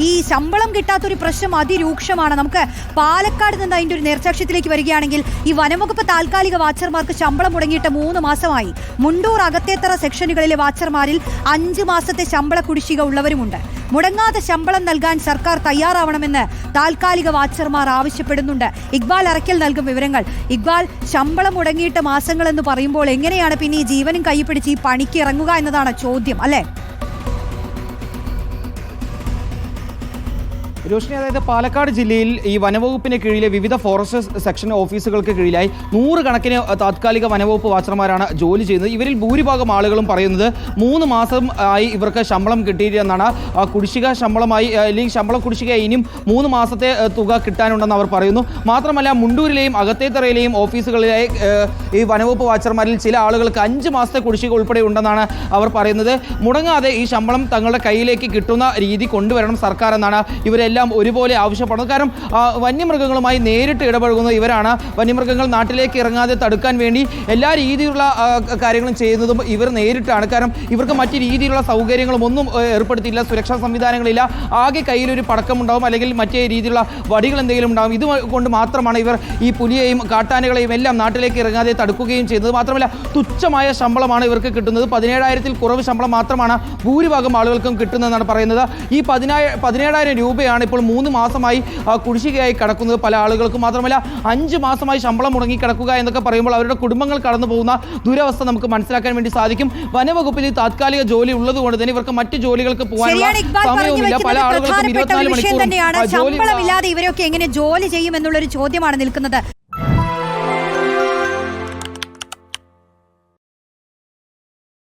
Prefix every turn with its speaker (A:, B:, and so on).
A: ഈ ശമ്പളം കിട്ടാത്തൊരു പ്രശ്നം അതിരൂക്ഷമാണ്. നമുക്ക് പാലക്കാട് നിന്ന് അതിന്റെ ഒരു നേർച്ചാക്ഷ്യത്തിലേക്ക് വരികയാണെങ്കിൽ ഈ വനംവകുപ്പ് താൽക്കാലിക വാച്ചർമാർക്ക് ശമ്പളം മുടങ്ങിയിട്ട് മൂന്ന് മാസമായി. മുണ്ടൂർ അകത്തേത്തറ സെക്ഷനുകളിലെ വാച്ചർമാരിൽ അഞ്ച് മാസത്തെ ശമ്പള കുടിശ്ശിക ഉള്ളവരുമുണ്ട്. മുടങ്ങാതെ ശമ്പളം നൽകാൻ സർക്കാർ തയ്യാറാവണമെന്ന് താൽക്കാലിക വാച്ചർമാർ ആവശ്യപ്പെടുന്നുണ്ട്. ഇക്ബാൽ അറക്കൽ നൽകും വിവരങ്ങൾ. ഇക്ബാൽ ശമ്പളം മുടങ്ങിയിട്ട് മാസങ്ങളെന്ന് പറയുമ്പോൾ എങ്ങനെയാണ് പിന്നെ ഈ ജീവനും കൈപ്പിടിച്ച് ഈ പണിക്ക് ഇറങ്ങുക എന്നതാണ് ചോദ്യം അല്ലേ?
B: രോഷിനി അതായത് പാലക്കാട് ജില്ലയിൽ ഈ വനവകുപ്പിന് കീഴിലെ വിവിധ ഫോറസ്റ്റ് സെക്ഷൻ ഓഫീസുകൾക്ക് കീഴിലായി നൂറുകണക്കിന് താത്കാലിക വനവകുപ്പ് വാച്ചർമാരാണ് ജോലി ചെയ്യുന്നത്. ഇവരിൽ ഭൂരിഭാഗം ആളുകളും പറയുന്നത് മൂന്ന് മാസം ആയി ഇവർക്ക് ശമ്പളം കിട്ടിയിരുന്നാണ് ആ കുടിശ്ശിക ശമ്പളമായി അല്ലെങ്കിൽ ശമ്പളം കുടിശ്ശിക ഇനിയും മൂന്ന് മാസത്തെ തുക കിട്ടാനുണ്ടെന്ന് അവർ പറയുന്നു. മാത്രമല്ല മുണ്ടൂരിലെയും അകത്തേത്തറയിലെയും ഓഫീസുകളിലെ ഈ വനവകുപ്പ് വാച്ചർമാരിൽ ചില ആളുകൾക്ക് അഞ്ച് മാസത്തെ കുടിശ്ശിക ഉൾപ്പെടെ ഉണ്ടെന്നാണ് അവർ പറയുന്നത്. മുടങ്ങാതെ ഈ ശമ്പളം തങ്ങളുടെ കയ്യിലേക്ക് കിട്ടുന്ന രീതി കൊണ്ടുവരണം സർക്കാർ എന്നാണ് ഇവരെല്ലാം ഒരുപോലെ ആവശ്യപ്പെടുന്നത് കാരണം വന്യമൃഗങ്ങളുമായി നേരിട്ട് ഇടപഴകുന്ന ഇവരാണ്. വന്യമൃഗങ്ങൾ നാട്ടിലേക്ക് ഇറങ്ങാതെ തടുക്കാൻ വേണ്ടി എല്ലാ രീതിയിലുള്ള കാര്യങ്ങളും ചെയ്യുന്നതും ഇവർ നേരിട്ടാണ്. കാരണം ഇവർക്ക് മറ്റു രീതിയിലുള്ള സൗകര്യങ്ങളും ഒന്നും ഏർപ്പെടുത്തിയില്ല. സുരക്ഷാ സംവിധാനങ്ങളില്ല. ആകെ കയ്യിലൊരു പടക്കമുണ്ടാവും. അല്ലെങ്കിൽ മറ്റേ രീതിയിലുള്ള വടികൾ എന്തെങ്കിലും ഉണ്ടാവും. ഇത് കൊണ്ട് മാത്രമാണ് ഇവർ ഈ പുലിയെയും കാട്ടാനകളെയും എല്ലാം നാട്ടിലേക്ക് ഇറങ്ങാതെ തടുക്കുകയും ചെയ്യുന്നത്. മാത്രമല്ല തുച്ഛമായ ശമ്പളമാണ് ഇവർക്ക് കിട്ടുന്നത്. പതിനേഴായിരത്തിൽ കുറവ് ശമ്പളം മാത്രമാണ് ഭൂരിഭാഗം ആളുകൾക്കും കിട്ടുന്നതെന്നാണ് പറയുന്നത്. ഈ പതിനായ പതിനേഴായിരം രൂപയാണ് ഇപ്പോൾ മൂന്ന് മാസമായി കുടിശ്ശികയായി കിടക്കുന്നത് പല ആളുകൾക്ക്. മാത്രമല്ല അഞ്ച് മാസമായി ശമ്പളം മുടങ്ങി കിടക്കുക എന്നൊക്കെ പറയുമ്പോൾ അവരുടെ കുടുംബങ്ങൾ കടന്നു പോകുന്ന ദുരവസ്ഥ നമുക്ക് മനസ്സിലാക്കാൻ വേണ്ടി സാധിക്കും. വനവകുപ്പിൽ താത്കാലിക ജോലി ഉള്ളതുകൊണ്ട് തന്നെ ഇവർക്ക് മറ്റ് ജോലികൾക്ക് പോകാനുള്ള സമയവുമില്ല. പല ആളുകൾക്കും ഇരുപത്തിനാല് മണിക്കൂർ
A: ശമ്പളമില്ലാതെ ഇവരൊക്കെ എങ്ങനെ ജോലി ചെയ്യും എന്നുള്ളൊരു ചോദ്യമാണ് നിൽക്കുന്നത്.